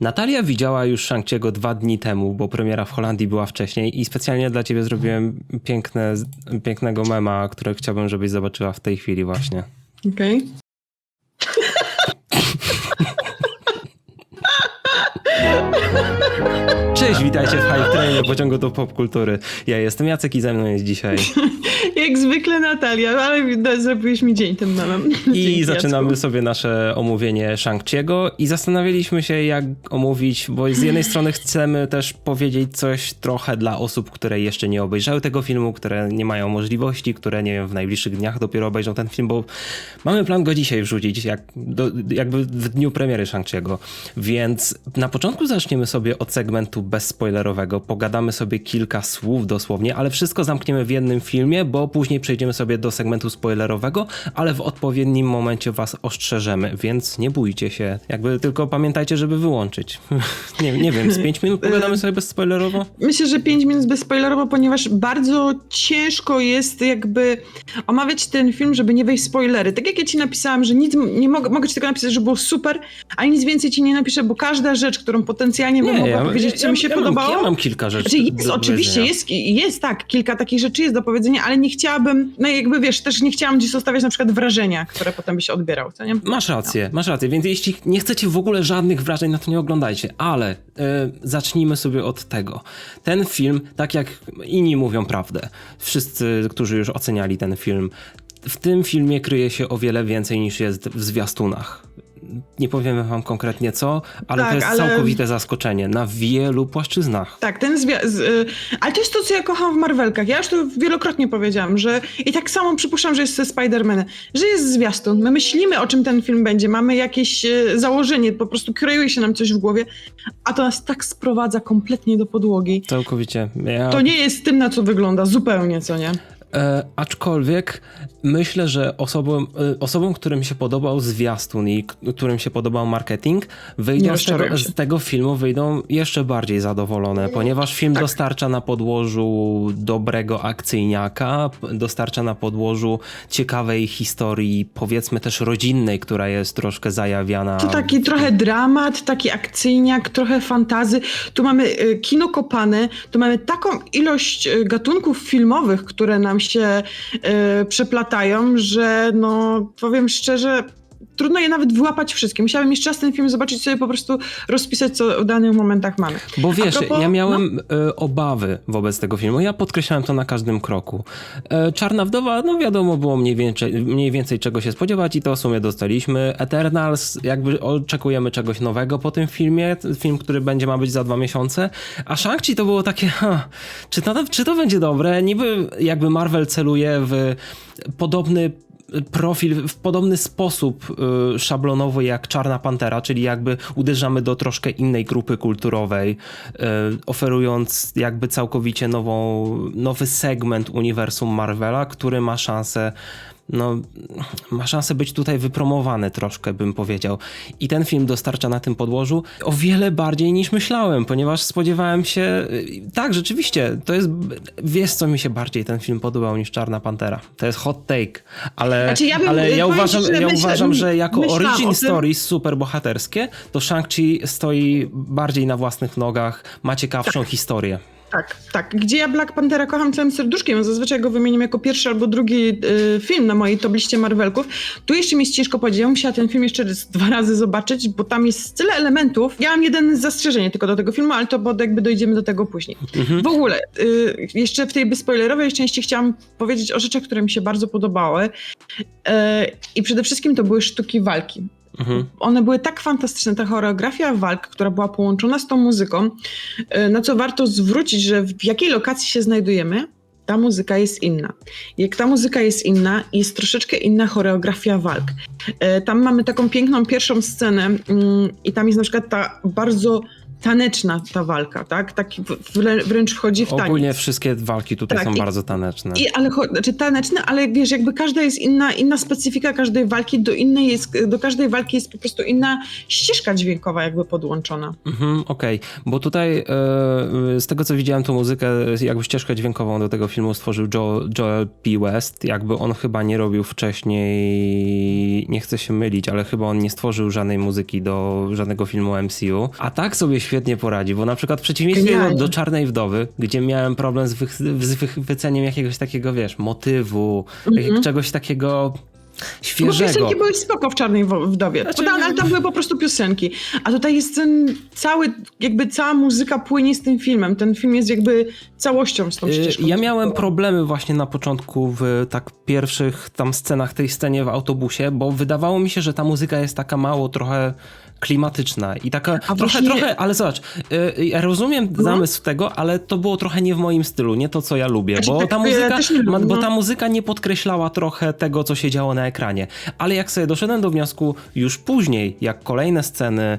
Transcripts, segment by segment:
Natalia widziała już Shang-Chi'ego dwa dni temu, bo premiera w Holandii była wcześniej i specjalnie dla ciebie zrobiłem piękne, pięknego mema, które chciałbym, żebyś zobaczyła w tej chwili właśnie. Okej. Cześć, witajcie w Hype Trainie pociągu do popkultury. Ja jestem Jacek i ze mną jest dzisiaj. Jak zwykle Natalia, ale zrobiłeś mi dzień tym memem. I Dzięki, zaczynamy Jacku. sobie nasze omówienie Shang-Chi'ego i zastanawialiśmy się, jak omówić, bo z jednej strony chcemy też powiedzieć coś trochę dla osób, które jeszcze nie obejrzały tego filmu, które nie mają możliwości, które nie wiem, w najbliższych dniach dopiero obejrzą ten film, bo mamy plan go dzisiaj wrzucić, jak, do, jakby w dniu premiery Shang-Chi'ego. Więc na początku zaczniemy sobie od segmentu bezspoilerowego, pogadamy sobie kilka słów dosłownie, ale wszystko zamkniemy w jednym filmie, bo później przejdziemy sobie do segmentu spoilerowego, ale w odpowiednim momencie was ostrzeżemy, więc nie bójcie się. Jakby tylko pamiętajcie, żeby wyłączyć. nie, nie wiem, z 5 minut pogadamy sobie bezspoilerowo? Myślę, że 5 minut bezspoilerowo, ponieważ bardzo ciężko jest jakby omawiać ten film, żeby nie wejść w spoilery. Tak jak ja ci napisałam, że nic nie mogę, mogę ci tylko napisać, że było super, ale nic więcej ci nie napiszę, bo każda rzecz, którą potencjalnie bym mogła powiedzieć, co mi się ja podobało. Mam, ja mam kilka rzeczy. Znaczy jest, oczywiście, jest, jest tak, kilka takich rzeczy jest do powiedzenia, ale nie chciałabym, no jakby wiesz, też nie chciałam gdzieś zostawiać na przykład wrażenia, które potem byś odbierał, co nie? Masz rację, masz rację, więc jeśli nie chcecie w ogóle żadnych wrażeń, no to nie oglądajcie, ale e, zacznijmy sobie od tego. Ten film, tak jak inni mówią prawdę, wszyscy, którzy już oceniali ten film, w tym filmie kryje się o wiele więcej niż jest w zwiastunach. Nie powiemy wam konkretnie co, ale Tak, to jest ale- całkowite zaskoczenie na wielu płaszczyznach. Tak, ten zwia- z, y, ale to jest to, co ja kocham w Marvelkach. Ja już to wielokrotnie powiedziałam, że i tak samo przypuszczam, że jest ze Spider-Manem, że jest zwiastun. My myślimy, o czym ten film będzie, mamy jakieś y, założenie, po prostu kreuje się nam coś w głowie, a to nas tak sprowadza kompletnie do podłogi. Całkowicie. Ja... To nie jest tym, na co wygląda, zupełnie, co nie? E, aczkolwiek myślę, że osobom, e, osobom, którym się podobał zwiastun i którym się podobał marketing, wyjdą z, tego, z tego filmu wyjdą jeszcze bardziej zadowolone, ponieważ film Tak. dostarcza na podłożu dobrego akcyjniaka, dostarcza na podłożu ciekawej historii, powiedzmy też rodzinnej, która jest troszkę zajawiana. To taki trochę dramat, taki akcyjniak, trochę fantazy. Tu mamy y, kino kopane, tu mamy taką ilość y, gatunków filmowych, które nam się y, że no powiem szczerze, trudno je nawet wyłapać wszystkie. Musiałabym jeszcze raz ten film zobaczyć, sobie po prostu rozpisać, co w danych momentach mamy. Bo wiesz, propos- no. ja miałem e, obawy wobec tego filmu. Ja podkreślałem to na każdym kroku. E, Czarna Wdowa, no wiadomo było mniej więcej, mniej więcej czego się spodziewać i to w sumie dostaliśmy. Eternals, jakby oczekujemy czegoś nowego po tym filmie. Film, który będzie ma być za dwa miesiące. A Shang-Chi to było takie, ha, czy to, czy to będzie dobre? Niby jakby Marvel celuje w podobny profil w podobny sposób y, szablonowy jak Czarna Pantera, czyli jakby uderzamy do troszkę innej grupy kulturowej, y, oferując jakby całkowicie nową, nowy segment uniwersum Marvela, który ma szansę no, ma szansę być tutaj wypromowany troszkę, bym powiedział. I ten film dostarcza na tym podłożu o wiele bardziej niż myślałem, ponieważ spodziewałem się, y, tak, rzeczywiście, to jest, wiesz co mi się bardziej ten film podobał niż Czarna Pantera. To jest hot take, ale, Znaczy, ja ale ja uważam, że ja uważam, że jako origin story super bohaterskie, to Shang-Chi stoi bardziej na własnych nogach, ma ciekawszą historię. Tak, tak. Gdzie ja Black Panthera kocham całym serduszkiem, zazwyczaj go wymieniam jako pierwszy albo drugi y, film na mojej top liście Marvelków. Tu jeszcze mi jest ciężko powiedzieć, ja musiała ten film jeszcze dwa razy zobaczyć, bo tam jest tyle elementów. Ja mam jeden zastrzeżenie tylko do tego filmu, ale to bo jakby dojdziemy do tego później. W ogóle, y, jeszcze w tej bezspoilerowej części chciałam powiedzieć o rzeczach, które mi się bardzo podobały. Y, I przede wszystkim to były sztuki walki. Mhm. One były tak fantastyczne, ta choreografia walk, która była połączona z tą muzyką, e, na co warto zwrócić, że w jakiej lokacji się znajdujemy, ta muzyka jest inna. Jak ta muzyka jest inna, jest troszeczkę inna choreografia walk. E, Tam mamy taką piękną pierwszą scenę mm, i tam jest na przykład ta bardzo taneczna ta walka, tak? Wrę- wręcz wchodzi w taniec. Ogólnie wszystkie walki tutaj Tak, są i- bardzo taneczne. I, ale znaczy taneczne, ale wiesz, jakby każda jest inna, inna specyfika każdej walki, do innej jest, do każdej walki jest po prostu inna ścieżka dźwiękowa jakby podłączona. Mhm, Okej, bo tutaj e, z tego co widziałem tą muzykę, jakby ścieżkę dźwiękową do tego filmu stworzył Joel, Joel P. West. Jakby on chyba nie robił wcześniej, nie chcę się mylić, ale chyba on nie stworzył żadnej muzyki do żadnego filmu MCU. A tak sobie świetnie poradzi, bo na przykład w przeciwieństwie do, do Czarnej Wdowy, gdzie miałem problem z, wych, z wychwyceniem jakiegoś takiego, wiesz, motywu, jak, czegoś takiego Bo świeżego. piosenki były spoko w Czarnej Wdowie. Znaczy- Podane, ale tam były po prostu piosenki. A tutaj jest ten cały, jakby cała muzyka płynie z tym filmem. Ten film jest jakby całością z tą Y, ścieżką. Ja miałem problemy właśnie na początku w tak pierwszych tam scenach tej scenie w autobusie, bo wydawało mi się, że ta muzyka jest taka mało trochę klimatyczna i taka trochę, właśnie- trochę, ale zobacz, y, ja rozumiem No. zamysł tego, ale to było trochę nie w moim stylu, nie to co ja lubię, Znaczy, bo tak, ta ja muzyka, też nie ma, bo no. ta muzyka nie podkreślała trochę tego, co się działo na ekranie, ale jak sobie doszedłem do wniosku już później, jak kolejne sceny,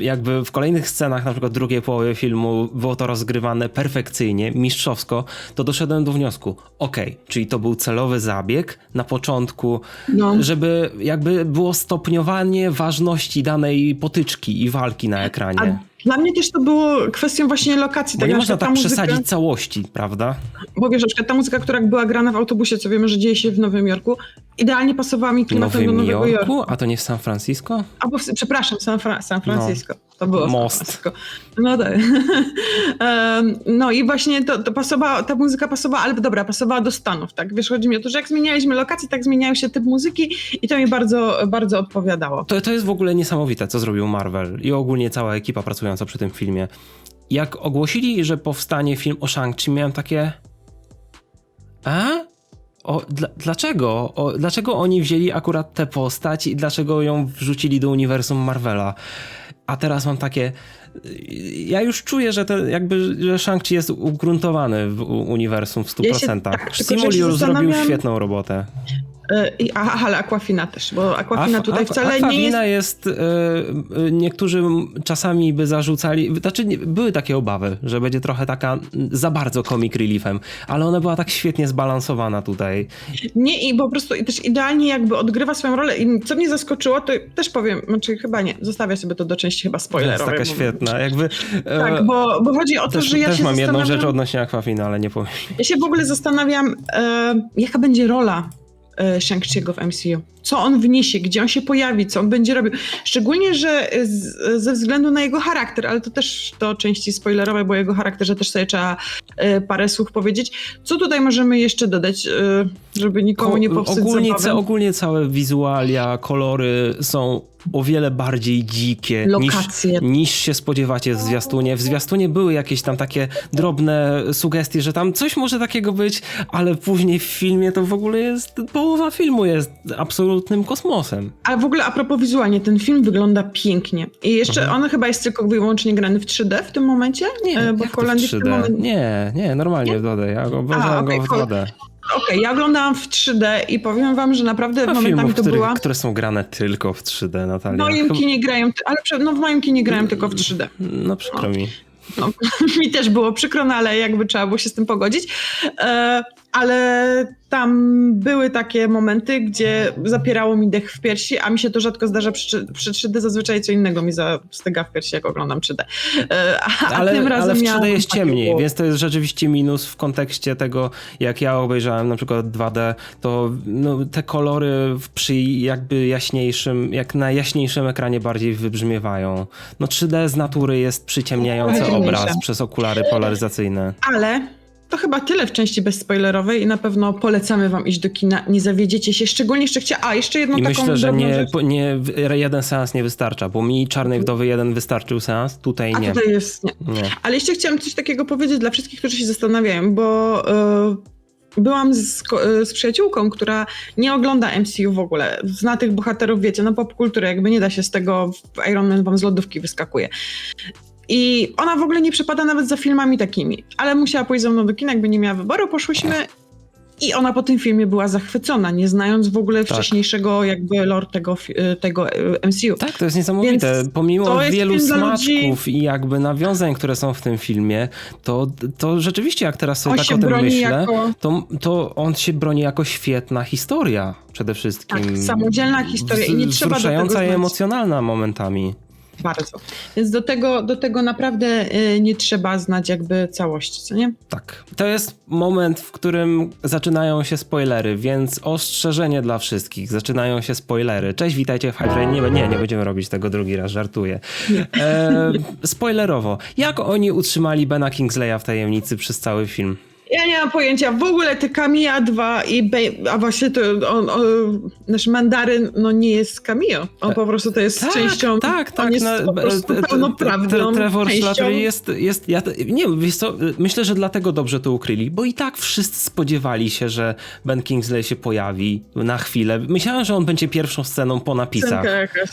jakby w kolejnych scenach, na przykład drugiej połowy filmu było to rozgrywane perfekcyjnie, mistrzowsko, to doszedłem do wniosku, okej, czyli to był celowy zabieg na początku, No. żeby jakby było stopniowanie ważności danej potyczki i walki na ekranie. A dla mnie też to było kwestią właśnie lokacji. Bo tak nie na można tak ta muzyka- przesadzić całości, prawda? Bo wiesz, na przykład ta muzyka, która była grana w autobusie, co wiemy, że dzieje się w Nowym Jorku, idealnie pasowała mi klimatem do Nowym Nowego Jorku, Jorku. a to nie w San Francisco? Albo, w, przepraszam, San, Fra- San Francisco. To było Most. No tak. No i właśnie to, to pasowała, ta muzyka pasowała, ale dobra, pasowała do Stanów, tak? Wiesz, chodzi mi o to, że jak zmienialiśmy lokacje, tak zmieniają się typ muzyki i to mi bardzo, bardzo odpowiadało. To, to jest w ogóle niesamowite, co zrobił Marvel i ogólnie cała ekipa pracująca przy tym filmie. Jak ogłosili, że powstanie film o Shang-Chi, miałem takie... A? O, dla, dlaczego? O, dlaczego oni wzięli akurat tę postać i dlaczego ją wrzucili do uniwersum Marvela? A teraz mam takie... Ja już czuję, że, te, jakby, że Shang-Chi jest ugruntowany w uniwersum w 100%. Ja się- tak, Simu Liu zrobił świetną robotę. E, I, aha, ale Aquafina też, bo Aquafina Aqu- tutaj Aqu- wcale nie jest... Aquafina jest... e, e, niektórzy czasami by zarzucali... Znaczy były takie obawy, że będzie trochę taka za bardzo comic reliefem, ale ona była tak świetnie zbalansowana tutaj. Nie, i po prostu też idealnie jakby odgrywa swoją rolę. I co mnie zaskoczyło, to też powiem, znaczy chyba nie, zostawię sobie to do części chyba Jest spoilerowej. taka bo- świetna. Jakby, Tak, bo, bo chodzi o to, też, że ja też się mam jedną rzecz odnośnie Aquafina, ale nie powiem. ja się w ogóle zastanawiam, e, jaka będzie rola Shang-Chi'ego w MCU. Co on wniesie, gdzie on się pojawi, co on będzie robił. Szczególnie, że z, ze względu na jego charakter, ale to też do części spoilerowej, bo jego charakterze też sobie trzeba e, parę słów powiedzieć. Co tutaj możemy jeszcze dodać, e, żeby nikomu nie popsuć ogólnie, ca, ogólnie całe wizualia, kolory są o wiele bardziej dzikie niż, Lokacje. niż się spodziewacie w zwiastunie. W zwiastunie były jakieś tam takie drobne sugestie, że tam coś może takiego być, ale później w filmie to w ogóle jest, połowa filmu jest absolutnym kosmosem. Ale w ogóle a propos wizualnie, ten film wygląda pięknie. I jeszcze Mhm. on chyba jest tylko wyłącznie grany w 3D w tym momencie? E, bo w to w Holandii w tym 3D? momencie... Nie, nie, normalnie w 2D. Ja go obejrzałem okej, go w cool. 2D. Okej, ja oglądałam w 3D i powiem wam, że naprawdę A momentami filmów, to które, była... które są grane tylko w 3D, W Natalia. moim Chyba- kinie grają, ale no w moim kinie grają tylko w 3D. No przykro mi. No, mi też było przykro, no ale jakby trzeba było się z tym pogodzić. E, ale tam były takie momenty, gdzie zapierało mi dech w piersi, a mi się to rzadko zdarza przy, przy 3D. Zazwyczaj co innego mi zastyga w piersi, jak oglądam 3D. E, a, a Ale, tym razem ale w 3D miałam jest ciemniej, było. więc to jest rzeczywiście minus w kontekście tego, jak ja obejrzałem na przykład 2D, to no, te kolory w- przy jakby jaśniejszym, jak na jaśniejszym ekranie bardziej wybrzmiewają. No 3D z natury jest przyciemniający obraz przez okulary polaryzacyjne. Ale to chyba tyle w części bezspoilerowej i na pewno polecamy wam iść do kina. Nie zawiedziecie się, szczególnie jeszcze chcia... A, jeszcze jedną I taką myślę, że nie, rzecz. po- nie, jeden seans nie wystarcza, bo mi Czarnej Wdowy jeden wystarczył seans, tutaj A nie. tutaj jest... Nie. nie. Ale jeszcze chciałam coś takiego powiedzieć dla wszystkich, którzy się zastanawiają, bo e, byłam z, e, z przyjaciółką, która nie ogląda MCU w ogóle. Zna tych bohaterów, wiecie, no popkulturę, jakby nie da się z tego, Iron Man wam z lodówki wyskakuje. I ona w ogóle nie przepada nawet za filmami takimi, ale musiała pójść ze mną do kina, jakby nie miała wyboru, poszłyśmy I ona po tym filmie była zachwycona, nie znając w ogóle Tak. wcześniejszego jakby lore tego, y, tego y, MCU. Tak, to jest niesamowite. Więc Pomimo wielu smaczków i jakby nawiązań, które są w tym filmie, to, to rzeczywiście jak teraz sobie tak o tym myślę, jako- to, to on się broni jako świetna historia przede wszystkim. Tak, samodzielna historia i nie trzeba do tego i emocjonalna momentami. Bardzo. Więc do tego, do tego naprawdę y, nie trzeba znać jakby całości, co nie? Tak. To jest moment, w którym zaczynają się spoilery, więc ostrzeżenie dla wszystkich. Zaczynają się spoilery. Cześć, witajcie w Hype Train. Nie, nie, nie będziemy robić tego drugi raz, żartuję. E, spoilerowo. Jak oni utrzymali Bena Kingsleya w tajemnicy przez cały film? Ja nie mam pojęcia. W ogóle te Kamiya 2 i a właśnie to on, on, nasz mandaryn no nie jest Cameo. On po prostu to jest częścią. Tak, tak. Jest na- po prostu pełnoprawną Trevor. Slattery jest, jest ja, nie wiem, myślę, że dlatego dobrze to ukryli, bo i tak wszyscy spodziewali się, że Ben Kingsley się pojawi na chwilę. Myślałem, że on będzie pierwszą sceną po napisach.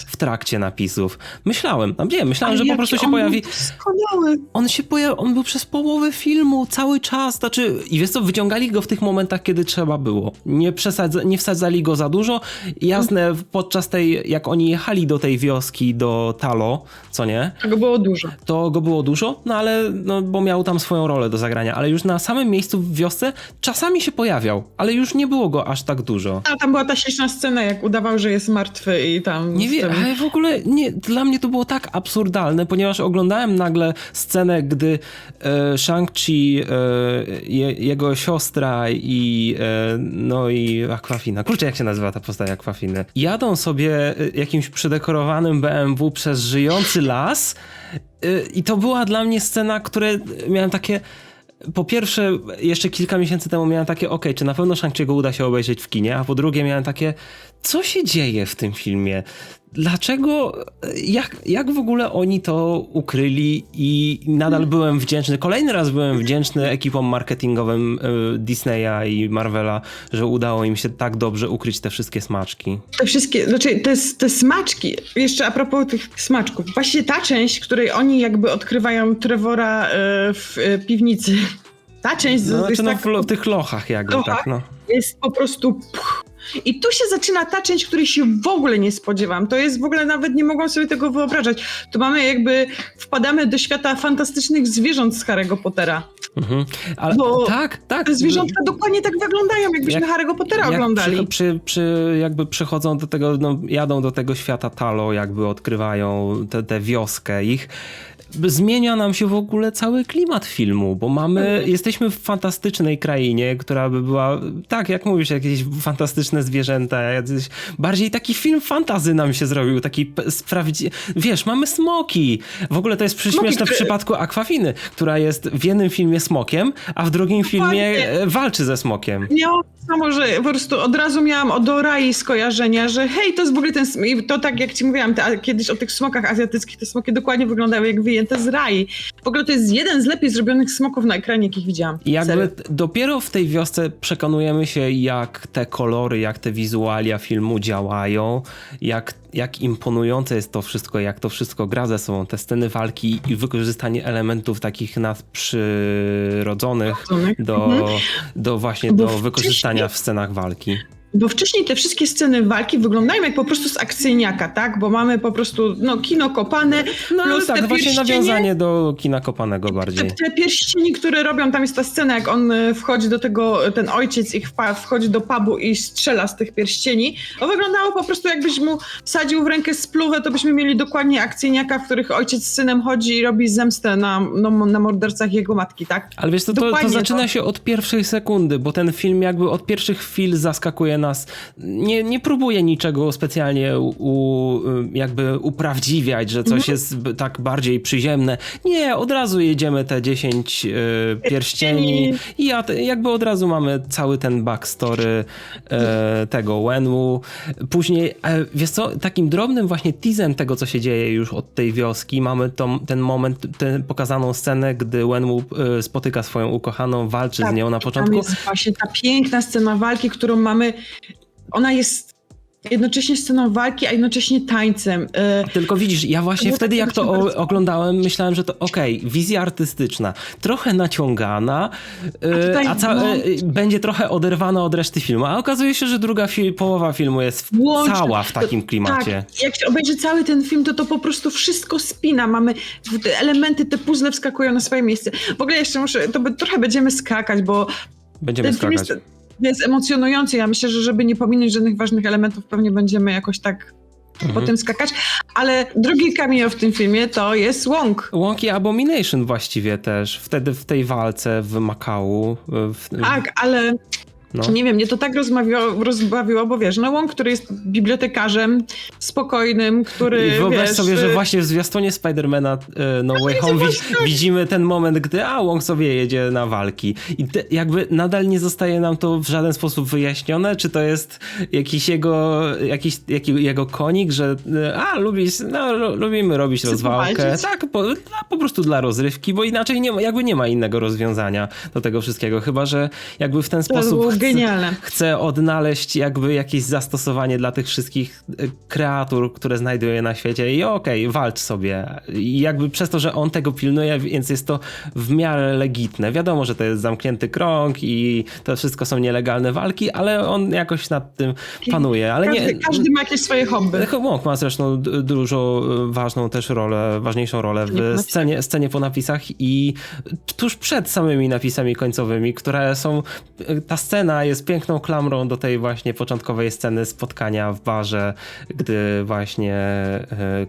W trakcie napisów. Myślałem, no nie, myślałem, że po prostu się pojawi. On się pojawił, on był przez połowę filmu, cały czas, znaczy, i wiesz co, wyciągali go w tych momentach, kiedy trzeba było. Nie, przesadza, nie wsadzali go za dużo. Jasne, podczas tej, jak oni jechali do tej wioski, do Talo, co nie, Tego było dużo. to go było dużo, no ale, no, bo miał tam swoją rolę do zagrania, ale już na samym miejscu w wiosce czasami się pojawiał, ale już nie było go aż tak dużo. A tam była ta śmieszna scena, jak udawał, że jest martwy i tam. Nie wiem, tym- ale w ogóle nie, dla mnie to było tak absurdalne, ponieważ oglądałem nagle scenę, gdy e, Shang-Chi, e, je, jego siostra i e, no i Aquafina, kurczę jak się nazywa ta postać Aquafiny, jadą sobie e, jakimś przedekorowanym BMW przez żyjący las e, i to była dla mnie scena, które miałem takie... Po pierwsze, jeszcze kilka miesięcy temu miałem takie, okej, czy na pewno Shang-Chi'ego uda się obejrzeć w kinie, a po drugie miałem takie, co się dzieje w tym filmie? Dlaczego, jak, jak w ogóle oni to ukryli i nadal byłem wdzięczny, kolejny raz byłem wdzięczny ekipom marketingowym y, Disneya i Marvela, że udało im się tak dobrze ukryć te wszystkie smaczki. Te wszystkie, znaczy te, te smaczki, jeszcze a propos tych smaczków, właśnie ta część, w której oni jakby odkrywają Trevora e, w e, piwnicy, ta część No, jest, znaczy, no, tak, w, tych lochach jakby, Lochach? tak, no. jest po prostu... Puch. I tu się zaczyna ta część, której się w ogóle nie spodziewam. To jest w ogóle nawet nie mogłam sobie tego wyobrażać. Tu mamy jakby, wpadamy do świata fantastycznych zwierząt z Harry'ego Pottera. Mhm. Ale Bo tak, tak. Te zwierzątka dokładnie tak wyglądają, jakbyśmy Jak- Harry'ego Pottera jak oglądali. Przy, przy, przy, jakby przychodzą do tego, no, jadą do tego świata Talo, jakby odkrywają tę wioskę ich. Zmienia nam się w ogóle cały klimat filmu, bo mamy, jesteśmy w fantastycznej krainie, która by była, tak jak mówisz, jakieś fantastyczne zwierzęta, jacyś, bardziej taki film fantazy nam się zrobił, taki sprawdzi... Wiesz, mamy smoki. W ogóle to jest przyśmieszne w przypadku Aquafiny, która jest w jednym filmie smokiem, a w drugim filmie Dokładnie. e, walczy ze smokiem. Miałam samo, że po prostu od razu miałam od Orai skojarzenia, że hej, to jest w ogóle ten... I to tak jak ci mówiłam te, kiedyś o tych smokach azjatyckich, te smoki dokładnie wyglądały jak wyjęte z rai. W ogóle to jest jeden z lepiej zrobionych smoków na ekranie, jakich widziałam. I jakby Serio. dopiero w tej wiosce przekonujemy się, jak te kolory, jak te wizualia filmu działają, jak, jak imponujące jest to wszystko, jak to wszystko gra ze sobą, te sceny walki i wykorzystanie elementów takich nadprzyrodzonych Rodzonych. do, Mhm. do właśnie Bo do wykorzystania w scenach walki. Bo wcześniej te wszystkie sceny walki wyglądają jak po prostu z akcyjniaka, tak? Bo mamy po prostu no, kino kopane, No plus tak, te właśnie pierścienie, nawiązanie do kina kopanego bardziej. Te, te pierścieni, które robią, tam jest ta scena, jak on y, wchodzi do tego, ten ojciec ich wchodzi do pubu i strzela z tych pierścieni. To wyglądało po prostu jakbyś mu wsadził w rękę spluwę, to byśmy mieli dokładnie akcyjniaka, w których ojciec z synem chodzi i robi zemstę na, no, na mordercach jego matki, tak? Ale wiesz, to, to Dokładnie zaczyna to. się od pierwszej sekundy, bo ten film jakby od pierwszych chwil zaskakuje nas. Nie, nie próbuje niczego specjalnie u, jakby uprawdziwiać, że coś jest tak bardziej przyziemne. Nie, od razu jedziemy te 10 e, pierścieni i ja, jakby od razu mamy cały ten backstory e, tego Wenwu. Później, e, wiesz co, takim drobnym właśnie teasem tego, co się dzieje już od tej wioski, mamy tą, ten moment, tę pokazaną scenę, gdy Wenwu e, spotyka swoją ukochaną, walczy z Tak, nią na początku. Tam jest właśnie ta piękna scena walki, którą mamy. Ona jest jednocześnie sceną walki, a jednocześnie tańcem. E, Tylko widzisz, ja właśnie było wtedy jak to o, oglądałem, myślałem, że to okej, wizja artystyczna, trochę naciągana, e, tutaj, a ca- no- będzie trochę oderwana od reszty filmu, a okazuje się, że druga fi- połowa filmu jest Łączna. cała w takim To- klimacie. Tak, jak się obejrzy cały ten film, to to po prostu wszystko spina. Mamy te elementy, te puzzle wskakują na swoje miejsce. W ogóle jeszcze muszę, to by, trochę będziemy skakać, bo Będziemy skakać. jest, jest emocjonujący. Ja myślę, że żeby nie pominąć żadnych ważnych elementów, pewnie będziemy jakoś tak Mhm. po tym skakać. Ale drugi cameo w tym filmie to jest Wong. Łąki Abomination właściwie też, wtedy w tej walce w Makału. W, Tak, ale no. nie wiem, mnie to tak rozbawiło, bo wiesz, no Wong, który jest bibliotekarzem, spokojnym, który, I wyobraź wiesz, sobie, że y, właśnie w zwiastunie Spidermana e, No Way Home wi- widzimy ten moment, gdy a Wong sobie jedzie na walki. I te, jakby nadal nie zostaje nam to w żaden sposób wyjaśnione, czy to jest jakiś jego, jakiś, jaki, jego konik, że e, a lubi, no, lu- lubimy robić Chce rozwałkę. powalczyć? Tak, po, po prostu dla rozrywki, bo inaczej nie jakby nie ma innego rozwiązania do tego wszystkiego, chyba że jakby w ten To sposób genialne. chcę odnaleźć jakby jakieś zastosowanie dla tych wszystkich e, kreatur, które znajduje na świecie i okej, walcz sobie. I jakby przez to, że on tego pilnuje, więc jest to w miarę legitne. Wiadomo, że to jest zamknięty krąg i to wszystko są nielegalne walki, ale on jakoś nad tym panuje. Ale Każdy, nie... każdy ma jakieś swoje hobby. Wong ma zresztą dużo e, ważną też rolę, ważniejszą rolę w scenie, scenie po napisach i tuż przed samymi napisami końcowymi, które są, e, ta scena jest piękną klamrą do tej właśnie początkowej sceny spotkania w barze, gdy właśnie e,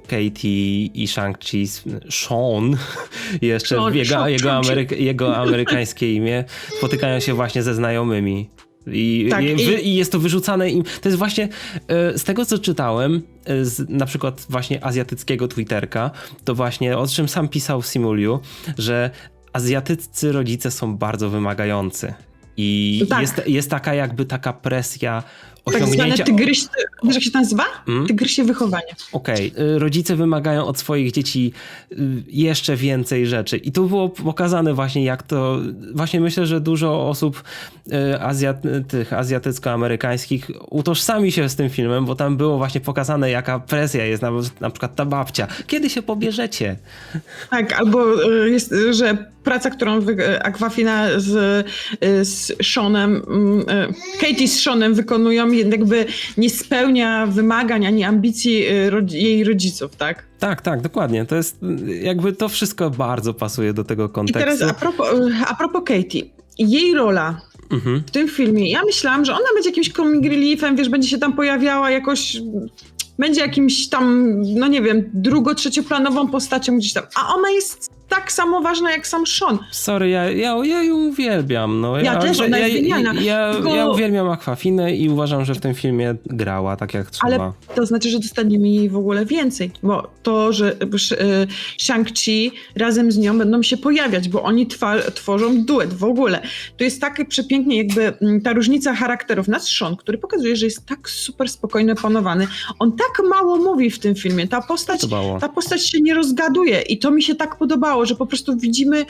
Katie i Shang-Chi, Sean, jeszcze Sean, jego, Sean, jego, ameryk- jego amerykańskie imię, spotykają się właśnie ze znajomymi. I, Tak, i, i- wy- i jest to wyrzucane im. To jest właśnie e, z tego, co czytałem, e, z na przykład właśnie azjatyckiego Twitterka, to właśnie o czym sam pisał Simuliu, że azjatyccy rodzice są bardzo wymagający. I Tak. jest, jest taka jakby taka presja Tak zwane osiągnięcia. tygryś, wiesz jak się to nazywa? Mm? Tygrysie wychowanie. Okej, y, rodzice wymagają od swoich dzieci y, jeszcze więcej rzeczy. I tu było pokazane właśnie, jak to. Właśnie myślę, że dużo osób y, Azjat, tych azjatycko-amerykańskich utożsami się z tym filmem, bo tam było właśnie pokazane, jaka presja jest. Na, na przykład ta babcia. Kiedy się pobierzecie? Tak, albo y, jest, że praca, którą Aquafina z, z Seanem, mm, Katie z Seanem wykonują, jakby nie spełnia wymagań ani ambicji y, jej rodziców, tak? Tak, tak, dokładnie. To jest jakby to wszystko bardzo pasuje do tego I kontekstu. teraz a propos, a propos Katie. Jej rola Mhm. w tym filmie, ja myślałam, że ona będzie jakimś comic reliefem, wiesz, będzie się tam pojawiała jakoś, będzie jakimś tam, no nie wiem, drugo-trzecioplanową postacią gdzieś tam, a ona jest tak samo ważna jak sam Sean. Sorry, ja, ja, ja ją uwielbiam. No. Ja też, ona ja, jest genialna. ja, ja, Tylko- ja uwielbiam Aquafinę i uważam, że w tym filmie grała tak jak trzeba. Ale to znaczy, że dostaniemy jej w ogóle więcej, bo to, że y, Shang-Chi razem z nią będą się pojawiać, bo oni tworzą duet w ogóle. To jest tak przepięknie jakby mm, ta różnica charakterów. Nas Sean, który pokazuje, że jest tak super spokojny, panowany. On tak mało mówi w tym filmie. Ta postać, ta postać się nie rozgaduje i to mi się tak podobało, że po prostu widzimy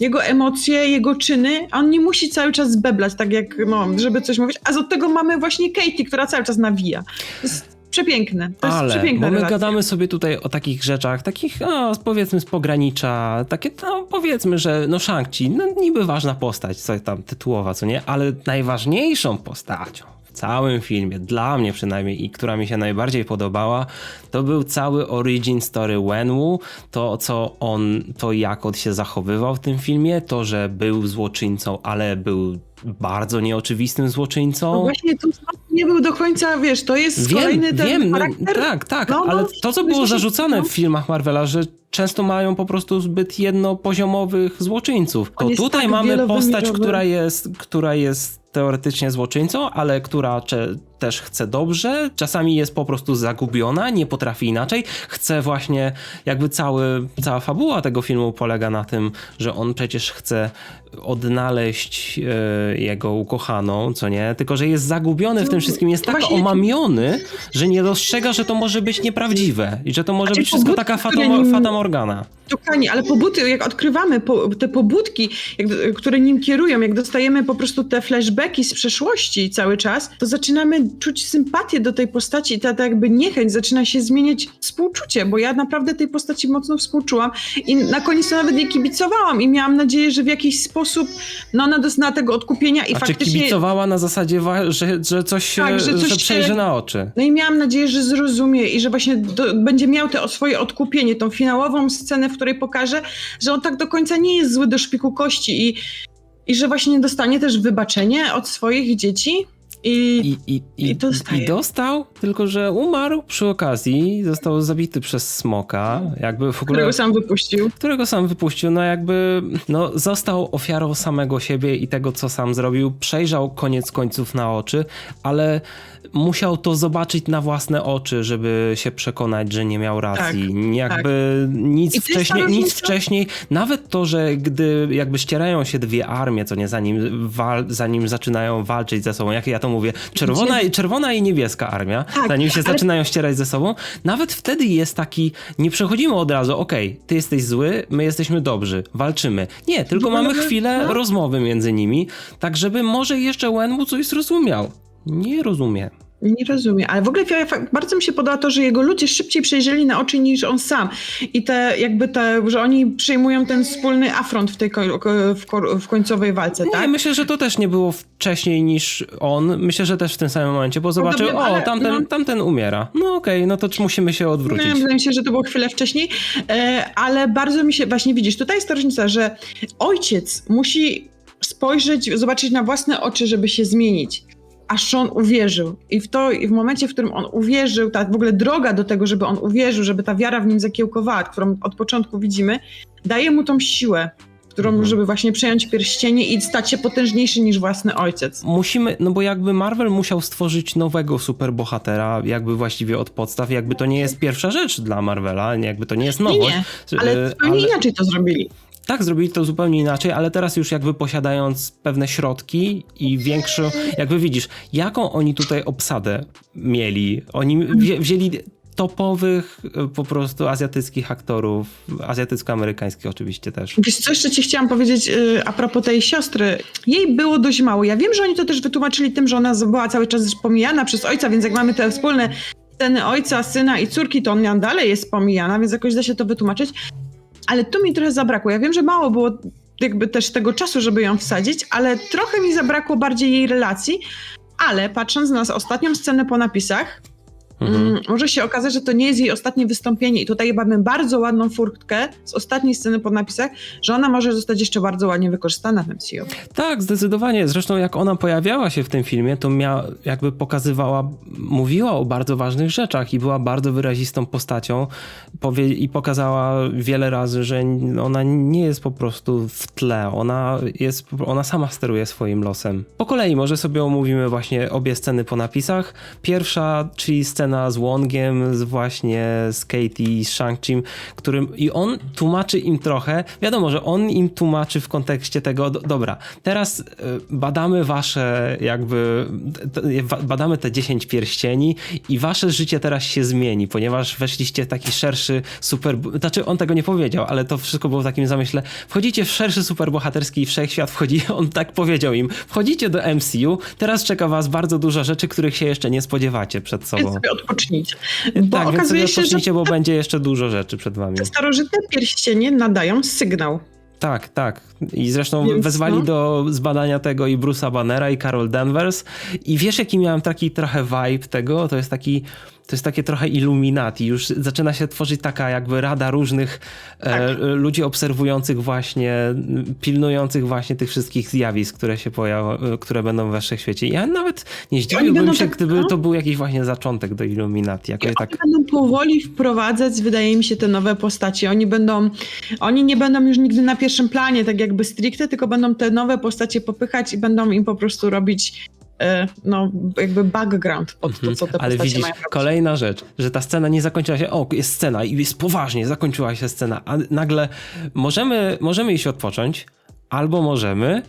jego emocje, jego czyny, a on nie musi cały czas zbeblać, tak jak, no, żeby coś mówić. A z od tego mamy właśnie Katie, która cały czas nawija. To jest przepiękne. To jest Ale, przepiękna bo my relacja. gadamy sobie tutaj o takich rzeczach, takich, no, powiedzmy z pogranicza, takie, no, powiedzmy, że no Shang-Chi, no niby ważna postać, co tam tytułowa, co nie, ale najważniejszą postacią w całym filmie, dla mnie przynajmniej i która mi się najbardziej podobała, to był cały origin story Wenwu, to co on, to jak on się zachowywał w tym filmie, to, że był złoczyńcą, ale był bardzo nieoczywistym złoczyńcą. No właśnie tu nie był do końca, wiesz, to jest kolejny ten wiem, no, charakter. tak, tak, No, no, ale to, co było zarzucane no. w filmach Marvela, że często mają po prostu zbyt jednopoziomowych złoczyńców. To tutaj tak mamy postać, która jest, która jest teoretycznie złoczyńcą, ale która też chce dobrze, czasami jest po prostu zagubiona, nie potrafi inaczej, chce właśnie, jakby cały, cała fabuła tego filmu polega na tym, że on przecież chce odnaleźć e, jego ukochaną, co nie, tylko że jest zagubiony w tym wszystkim, jest tak omamiony, że nie dostrzega, że to może być nieprawdziwe i że to może być wszystko pobudki, taka fata, fata Morgana. Dokładnie, ale pobuty, jak odkrywamy po, te pobudki, jak, które nim kierują, jak dostajemy po prostu te flashbacki z przeszłości cały czas, to zaczynamy czuć sympatię do tej postaci i ta, ta jakby niechęć zaczyna się zmieniać współczucie, bo ja naprawdę tej postaci mocno współczułam i na koniec to nawet nie kibicowałam i miałam nadzieję, że w jakiś sposób no, ona dozna tego odkupienia i A czy faktycznie... kibicowała na zasadzie, że, że coś się, Tak, że że, coś się- przejrzy na oczy? No i miałam nadzieję, że zrozumie i że właśnie do, będzie miał te swoje odkupienie, tą finałową scenę, w której pokaże, że on tak do końca nie jest zły do szpiku kości i, i że właśnie dostanie też wybaczenie od swoich dzieci. I, I, i, i, I dostaje. I dostał, tylko że umarł przy okazji, został zabity przez smoka, jakby w ogóle... którego sam wypuścił. którego sam wypuścił, no jakby no, został ofiarą samego siebie i tego, co sam zrobił. Przejrzał koniec końców na oczy, ale musiał to zobaczyć na własne oczy, żeby się przekonać, że nie miał racji. jakby nic I to jest ta wcześniej, nic różnica? wcześniej, nawet to, że gdy jakby ścierają się dwie armie, co nie, zanim, wal, zanim zaczynają walczyć ze sobą, jak ja to mówię, czerwona, i czerwona i niebieska armia, Tak, zanim się ale- zaczynają ścierać ze sobą, nawet wtedy jest taki, nie przechodzimy od razu, okej, ty jesteś zły, my jesteśmy dobrzy, walczymy. Nie, tylko Tylko mamy chwilę no. rozmowy między nimi, tak żeby może jeszcze Wenwu coś zrozumiał. Nie rozumie. Nie rozumiem, ale w ogóle bardzo mi się podoba to, że jego ludzie szybciej przejrzeli na oczy niż on sam. I te jakby te, że oni przyjmują ten wspólny afront w tej w, w końcowej walce, Nie, tak? myślę, że to też nie było wcześniej niż on. Myślę, że też w tym samym momencie, bo zobaczył, dobrze, o, tamten, no. tamten umiera. No okej, no to musimy się odwrócić. No, wydaje mi się, że to było chwilę wcześniej, e, ale bardzo mi się, właśnie widzisz, tutaj jest ta różnica, że ojciec musi spojrzeć, zobaczyć na własne oczy, żeby się zmienić. A Sean uwierzył. I w to, i w momencie, w którym on uwierzył, ta w ogóle droga do tego, żeby on uwierzył, żeby ta wiara w nim zakiełkowała, którą od początku widzimy, daje mu tą siłę, którą, Mhm. żeby właśnie przejąć pierścienie i stać się potężniejszy niż własny ojciec. Musimy, no bo jakby Marvel musiał stworzyć nowego superbohatera, jakby właściwie od podstaw, jakby to nie jest pierwsza rzecz dla Marvela, jakby to nie jest Nie, nowość. nie, ale e, zupełnie inaczej to zrobili. Tak, zrobili to zupełnie inaczej, ale teraz już jakby posiadając pewne środki i większą, jakby widzisz, jaką oni tutaj obsadę mieli. Oni wzię, wzięli topowych e, po prostu azjatyckich aktorów, azjatycko-amerykańskich oczywiście też. Wiesz, co jeszcze ci chciałam powiedzieć y, a propos tej siostry. Jej było dość mało. Ja wiem, że oni to też wytłumaczyli tym, że ona była cały czas pomijana przez ojca, więc jak mamy te wspólne sceny ojca, syna i córki, to ona dalej jest pomijana, więc jakoś da się to wytłumaczyć. Ale tu mi trochę zabrakło. Ja wiem, że mało było jakby też tego czasu, żeby ją wsadzić, ale trochę mi zabrakło bardziej jej relacji. Ale patrząc na ostatnią scenę po napisach, Mhm. Mm, może się okazać, że to nie jest jej ostatnie wystąpienie i tutaj mamy bardzo ładną furtkę z ostatniej sceny po napisach, że ona może zostać jeszcze bardzo ładnie wykorzystana w MCU. Tak, zdecydowanie. Zresztą jak ona pojawiała się w tym filmie, to mia, jakby pokazywała, mówiła o bardzo ważnych rzeczach i była bardzo wyrazistą postacią i pokazała wiele razy, że ona nie jest po prostu w tle, ona, jest, ona sama steruje swoim losem. Po kolei może sobie omówimy właśnie obie sceny po napisach. Pierwsza, czyli scena z Wongiem, z właśnie z Katie z Shang-Chim, którym i on tłumaczy im trochę, wiadomo, że on im tłumaczy w kontekście tego, do, dobra, teraz y, badamy wasze jakby, badamy te 10 pierścieni i wasze życie teraz się zmieni, ponieważ weszliście w taki szerszy super, znaczy on tego nie powiedział, ale to wszystko było w takim zamyśle, wchodzicie w szerszy superbohaterski wszechświat, wchodzi, on tak powiedział im, wchodzicie do MCU, teraz czeka was bardzo dużo rzeczy, których się jeszcze nie spodziewacie przed sobą. Odpocznijcie. Bo tak, więc sobie okazuje się, że odpocznijcie, bo będzie jeszcze dużo rzeczy przed wami. te starożytne pierścienie nadają sygnał. Tak, tak. I zresztą Więc wezwali no. do zbadania tego i Bruce'a Bannera i Carol Danvers. I wiesz, jaki miałem taki trochę vibe tego? To jest taki. To jest takie trochę Illuminati. Już zaczyna się tworzyć taka jakby rada różnych e, Tak. ludzi obserwujących właśnie, pilnujących właśnie tych wszystkich zjawisk, które się pojawią, które będą we wszechświecie. Ja nawet nie zdziwiłbym się, tak- gdyby no. to był jakiś właśnie zaczątek do Illuminati. Jakoś tak. Będą powoli wprowadzać, wydaje mi się, te nowe postaci. Oni będą, oni nie będą już nigdy na pierwszym planie, tak jakby stricte, tylko będą te nowe postacie popychać i będą im po prostu robić e, no, jakby background pod to, co te Mhm. Ale widzisz, mają kolejna rzecz, że ta scena nie zakończyła się, o, jest scena i jest poważnie, zakończyła się scena, a nagle możemy, możemy iść odpocząć, albo możemy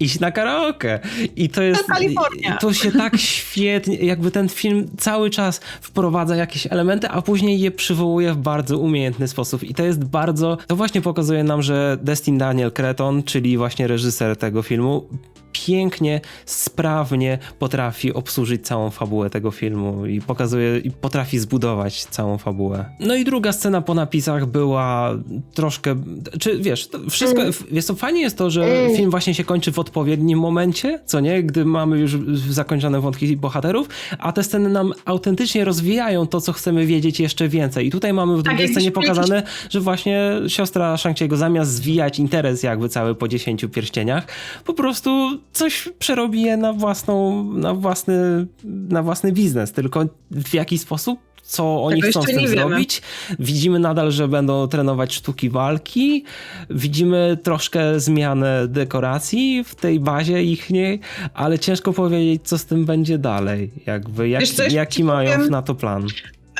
iść na karaoke. I to jest. Kalifornia. To się tak świetnie, jakby ten film cały czas wprowadza jakieś elementy, a później je przywołuje w bardzo umiejętny sposób. I to jest bardzo. To właśnie pokazuje nam, że Destin Daniel Creton, czyli właśnie reżyser tego filmu, pięknie, sprawnie potrafi obsłużyć całą fabułę tego filmu i pokazuje, i potrafi zbudować całą fabułę. No i druga scena po napisach była troszkę, czy wiesz, wszystko, jest to fajnie jest to, że film właśnie się kończy w odpowiednim momencie, co nie, gdy mamy już zakończone wątki bohaterów, a te sceny nam autentycznie rozwijają to, co chcemy wiedzieć jeszcze więcej. I tutaj mamy w drugiej jakbyśmy scenie pokazane, że właśnie siostra Shang-Chi'ego zamiast zwijać interes jakby cały po dziesięciu pierścieniach, po prostu coś przerobi je na własną, na własny, na własny biznes, tylko w jaki sposób co oni Tego chcą z tym wiemy. zrobić. Widzimy nadal, że będą trenować sztuki walki. Widzimy troszkę zmianę dekoracji w tej bazie ich niej, ale ciężko powiedzieć, co z tym będzie dalej. Jakby, jak, Wiesz jaki mają powiem? na to plan.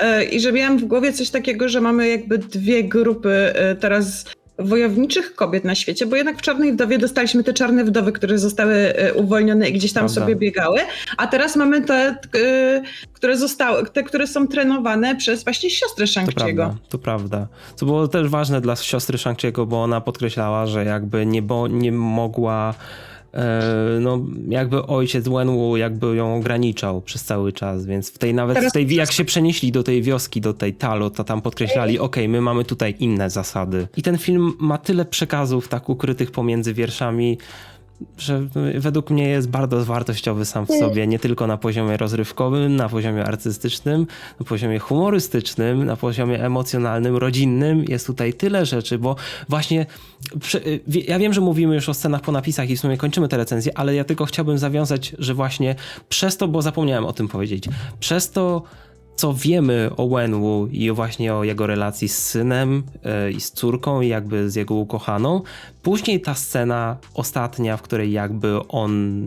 E, I że miałam w głowie coś takiego, że mamy jakby dwie grupy e, teraz wojowniczych kobiet na świecie, bo jednak w Czarnej Wdowie dostaliśmy te czarne wdowy, które zostały e, uwolnione i gdzieś tam Prawda. sobie biegały, a teraz mamy te, e, które zostały, te, które są trenowane przez właśnie siostrę To Shang-Chi'ego. prawda, to prawda. Co było też ważne dla siostry Shang-Chi'ego, bo ona podkreślała, że jakby nie, bo, nie mogła no jakby ojciec Wenwu jakby ją ograniczał przez cały czas, więc w tej nawet Teraz w tej, jak się przenieśli do tej wioski, do tej Talo, to tam podkreślali, okej, my mamy tutaj inne zasady. I ten film ma tyle przekazów tak ukrytych pomiędzy wierszami, że według mnie jest bardzo wartościowy sam w sobie, nie tylko na poziomie rozrywkowym, na poziomie artystycznym, na poziomie humorystycznym, na poziomie emocjonalnym, rodzinnym. Jest tutaj tyle rzeczy, bo właśnie wie- ja wiem, że mówimy już o scenach po napisach i w sumie kończymy tę recenzję, ale ja tylko chciałbym zawiązać, że właśnie przez to, bo zapomniałem o tym powiedzieć, przez to co wiemy o Wenwu i właśnie o jego relacji z synem e, i z córką i jakby z jego ukochaną. Później ta scena ostatnia, w której jakby on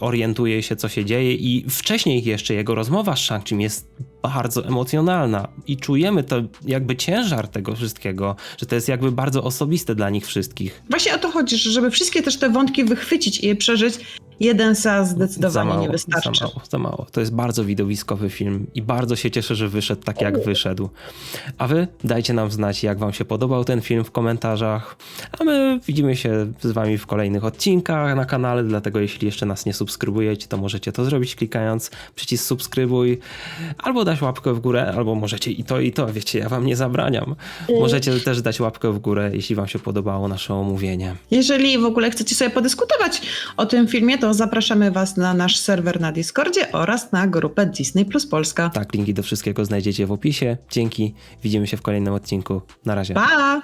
orientuje się, co się dzieje i wcześniej jeszcze jego rozmowa z Shang-Chim jest bardzo emocjonalna i czujemy to jakby ciężar tego wszystkiego, że to jest jakby bardzo osobiste dla nich wszystkich. Właśnie o to chodzi, że żeby wszystkie też te wątki wychwycić i je przeżyć, jeden seans zdecydowanie mało, nie wystarczy. Za mało, za mało. To jest bardzo widowiskowy film i bardzo się cieszę, że wyszedł tak, jak wyszedł. A wy dajcie nam znać, jak wam się podobał ten film w komentarzach. A my widzimy się z wami w kolejnych odcinkach na kanale, dlatego jeśli jeszcze nas nie subskrybujecie, to możecie to zrobić klikając przycisk subskrybuj, albo dać łapkę w górę, albo możecie i to, i to, wiecie, ja wam nie zabraniam. Możecie też dać łapkę w górę, jeśli wam się podobało nasze omówienie. Jeżeli w ogóle chcecie sobie podyskutować o tym filmie, to zapraszamy Was na nasz serwer na Discordzie oraz na grupę Disney Plus Polska. Tak, linki do wszystkiego znajdziecie w opisie. Dzięki, widzimy się w kolejnym odcinku. Na razie. Pa!